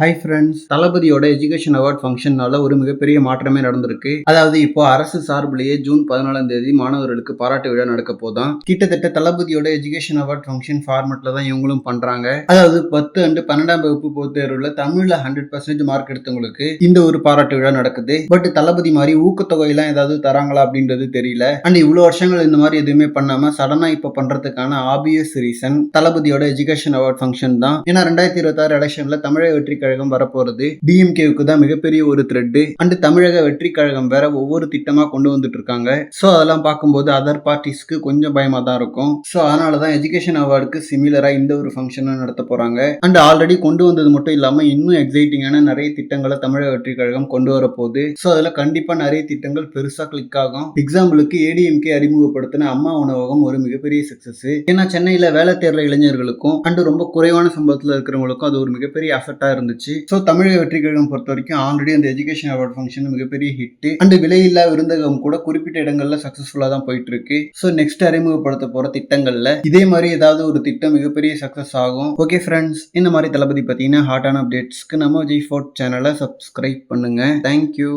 High friends தளபதியோட education award ஃபங்க்ஷனால ஒரு மிகப்பெரிய மாற்றமே நடந்திருக்கு. அதாவது இப்போ அரசு சார்பிலேயே ஜூன் பதினாலாம் தேதி மாணவர்களுக்கு பாராட்டு விழா நடக்க போதான் கிட்டத்தட்ட தளபதியோட எஜுகேஷன் அவார்ட் ஃபங்க்ஷன் ஃபார்மெட்ல தான் இவங்களும் பண்றாங்க. அதாவது பத்து அண்டு பன்னெண்டாம் வகுப்பு பொது தேர்வுல தமிழ்ல ஹண்ட்ரட் பர்சன்டேஜ் மார்க் எடுத்தவங்களுக்கு இந்த ஒரு பாராட்டு விழா நடக்குது. பட் தளபதி மாதிரி ஊக்கத்தொகை எல்லாம் ஏதாவது தராங்களா அப்படின்றது தெரியல. அண்ட் இவ்வளவு வருஷங்கள் இந்த மாதிரி எதுவுமே பண்ணாம சடனா இப்ப பண்றதுக்கான ஆபியஸ் ரீசன் தளபதியோட எஜுகேஷன் அவார்ட் ஃபங்க்ஷன் தான். ஏன்னா ரெண்டாயிரத்தி இருபத்தாறு எலெக்ஷன்ல தமிழக வெற்றி கழகம் வரப்போறது. டிஎம்கேவுக்கு தான் மிகப்பெரிய ஒரு த்ரெட் அண்ட் தமிழக வெற்றி கழகம் வேற ஒவ்வொரு திட்டமா கொண்டு வந்துட்டு இருக்காங்க. ஸோ அதெல்லாம் பார்க்கும்போது அதர் பார்ட்டிஸ்க்கு கொஞ்சம் பயமா தான் இருக்கும். ஸோ அதனால தான் எஜுகேஷன் அவார்டுக்கு சிமிலரா இந்த ஒரு ஃபங்க்ஷனும் நடத்த போறாங்க. அண்ட் ஆல்ரெடி கொண்டு வந்தது மட்டும் இல்லாம இன்னும் எக்ஸைட்டிங்கான நிறைய திட்டங்களை தமிழக வெற்றி கழகம் கொண்டு வர போகுது. ஸோ அதில் கண்டிப்பா நிறைய திட்டங்கள் பெருசா கிளிக் ஆகும். எக்ஸாம்பிளுக்கு ஏடிஎம்கே அறிமுகப்படுத்தின அம்மா உணவகம் ஒரு மிகப்பெரிய சக்சஸ் ஏன்னா சென்னையில் வேலை தேடுற இளைஞர்களுக்கும் அண்ட் ரொம்ப குறைவான சம்பளத்தில் இருக்கிறவங்களுக்கும் அது ஒரு மிகப்பெரிய அஃபெக்டாக இருந்துச்சு. ஸோ தமிழக வெற்றி கழகம் பொறுத்த வரைக்கும் ஆல்ரெடி அந்த எஜுகேஷன் அவார்ட் ஃபங்க்ஷன் மிகப்பெரிய ஹிட் அண்ட் விலையில்லா விருந்தகம் கூட குறிப்பிட்ட இடங்கள்ல சக்ஸஸ்ஃபுல்லாக தான் போயிட்டு இருக்கு ஸோ நெக்ஸ்ட் அறிமுகப்படுத்த போற திட்டங்கள்ல இதே மாதிரி ஏதாவது ஒரு திட்டம் மிகப்பெரிய சக்சஸ் ஆகும். ஓகே ஃப்ரெண்ட்ஸ் இந்த மாதிரி தளபதி பார்த்தீங்கன்னா ஹாட்டான அப்டேட்ஸ்க்கு நம்ம ஜி ஃபோர்ட் சேனலை சப்ஸ்கிரைப் பண்ணுங்க. Thank you